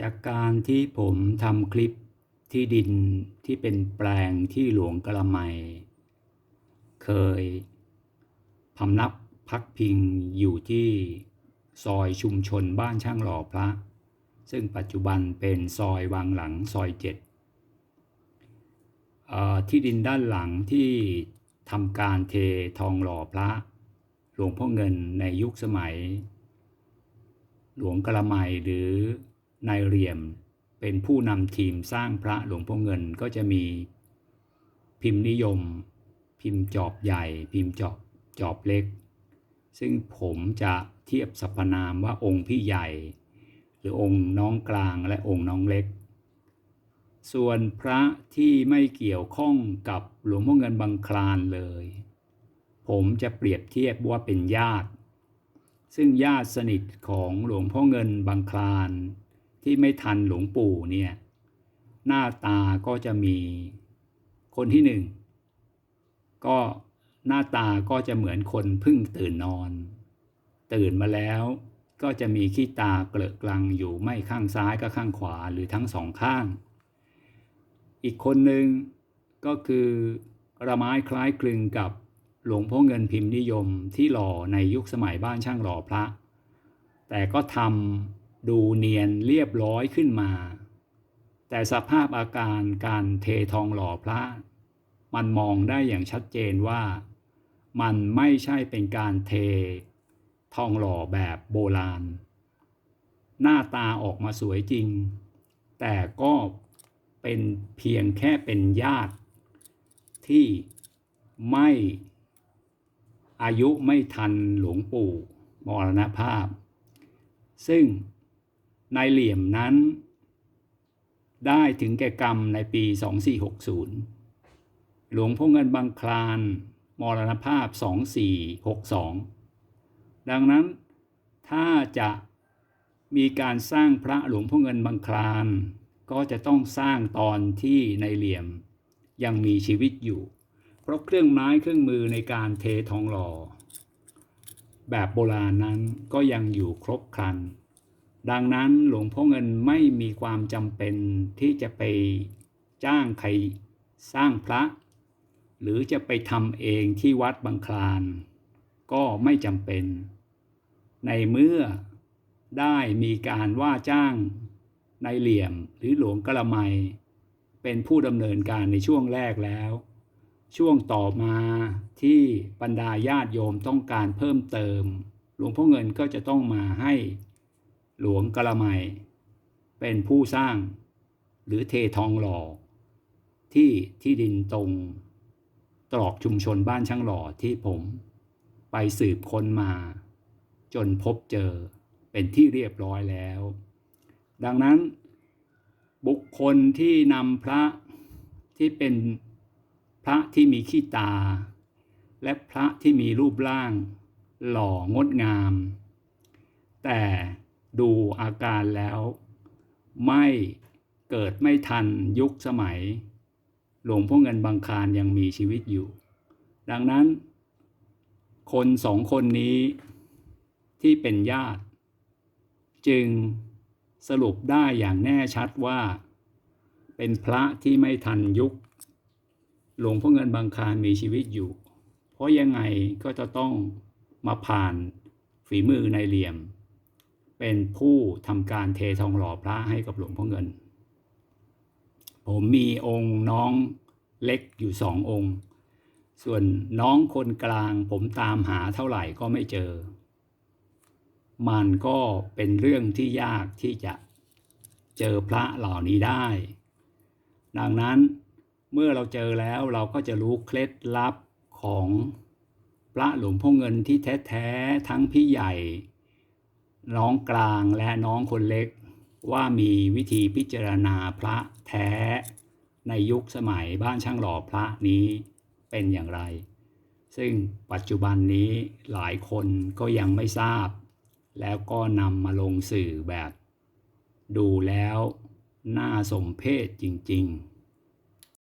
จากการที่ผมทำคลิปที่ดินที่เป็นแปลงที่หลวงกระไมเคยพำนักพักพิงอยู่ที่ซอยชุมชนบ้านช่างหล่อพระ ซึ่งปัจจุบันเป็นซอยวังหลังซอยเจ็ดที่ดินด้านหลังที่ทำการเททองหล่อพระ หลวงพ่อเงินในยุคสมัย หลวงกระไมหรือ นายเหลี่ยมเป็นผู้นำทีมสร้างพระหลวงพ่อเงินก็จะมีพิมพ์นิยม พิมพ์จอบใหญ่ พิมพ์จอบจอบเล็ก ซึ่งผมจะเทียบสรรพนามว่าองค์พี่ใหญ่ หรือองค์น้องกลางและองค์น้องเล็ก ส่วนพระที่ไม่เกี่ยวข้องกับหลวงพ่อเงินบางคลานเลย ผมจะเปรียบเทียบว่าเป็นญาติ ซึ่งญาติสนิทของหลวงพ่อเงินบางคลาน ที่ไม่ทันหลวงปู่เนี่ยหน้าตาก็จะมีคนที่หนึ่งก็หน้าตาก็จะเหมือนคนเพิ่งตื่นนอน ตื่นมาแล้วก็จะมีขี้ตาเกลอะกลังอยู่ไม่ข้างซ้ายก็ข้างขวาหรือทั้งสองข้าง อีกคนหนึ่งก็คือระไม้คล้ายคลึงกับหลวงพ่อเงินพิมพ์นิยมที่หล่อในยุคสมัยบ้านช่างหล่อพระ แต่ก็ทำ ดูเนียนเรียบร้อยขึ้นมา แต่สภาพอาการการเททองหล่อพระ มันมองได้อย่างชัดเจนว่า มันไม่ใช่เป็นการเท ทองหล่อแบบโบราณ หน้าตาออกมาสวยจริง แต่ก็เป็นเพียงแค่เป็นญาติ ที่ไม่อายุไม่ทันหลวงปู่มรณภาพ ซึ่ง นายเหลี่ยมนั้น ได้ถึงแก่กรรมในปี 2460 หลวงพ่อเงินบางคลานมรณภาพ 2462 ดังนั้นถ้าจะมีการสร้างพระหลวงพ่อเงินบางคลาน ก็จะต้องสร้างตอนที่ในเหลี่ยมยังมีชีวิตอยู่ เพราะเครื่องไม้เครื่องมือในการเททองหล่อ แบบโบราณนั้นก็ยังอยู่ครบครัน ดังนั้นหลวงพ่อเงินไม่มีความจำเป็นที่จะไปจ้างใครสร้างพระ หรือจะไปทำเองที่วัดบางคลาน ก็ไม่จำเป็น ในเมื่อได้มีการว่าจ้างในเหลี่ยมหรือหลวงกระไมเป็นผู้ดำเนินการในช่วงแรกแล้ว ช่วงต่อมาที่บรรดาญาติโยมต้องการเพิ่มเติม หลวงพ่อเงินก็จะต้องมาให้ หลวงกระไมเป็นผู้สร้าง หรือเททองหล่อ ที่ที่ดินตรง ตรอกชุมชนบ้านช่างหล่อที่ผม ไปสืบค้นมา จนพบเจอเป็นที่เรียบร้อยแล้ว ดังนั้นบุคคลที่นำพระที่เป็นพระที่มีขี้ตา และพระที่มีรูปร่าง หล่องดงาม แต่ ดูอาการแล้ว ไม่เกิดไม่ทันยุคสมัย หลวงพ่อเงินบางคานยังมีชีวิตอยู่ ดังนั้น คนสองคนนี้ที่เป็นญาติ จึงสรุปได้อย่างแน่ชัดว่า เป็นพระที่ไม่ทันยุค หลวงพ่อเงินบางคานมีชีวิตอยู่ เพราะยังไงก็จะต้องมาผ่านฝีมือในเหลี่ยม เป็นผู้ทำการเททองหล่อพระให้กับหลวงพ่อเงิน ผมมีองค์น้องเล็กอยู่สององค์ ส่วนน้องคนกลางผมตามหาเท่าไหร่ก็ไม่เจอ มันก็เป็นเรื่องที่ยากที่จะเจอพระเหล่านี้ได้ ดังนั้นเมื่อเราเจอแล้วเราก็จะรู้เคล็ดลับของพระหลวงพ่อเงินที่แท้ ๆ ทั้งพี่ใหญ่ น้องกลางและน้องคนเล็ก ว่ามีวิธีพิจารณาพระแท้ ในยุคสมัยบ้านช่างหล่อพระนี้เป็นอย่างไร ซึ่งปัจจุบันนี้หลายคนก็ยังไม่ทราบ แล้วก็นำมาลงสื่อแบบ ดูแล้วน่าสมเพชจริง ๆ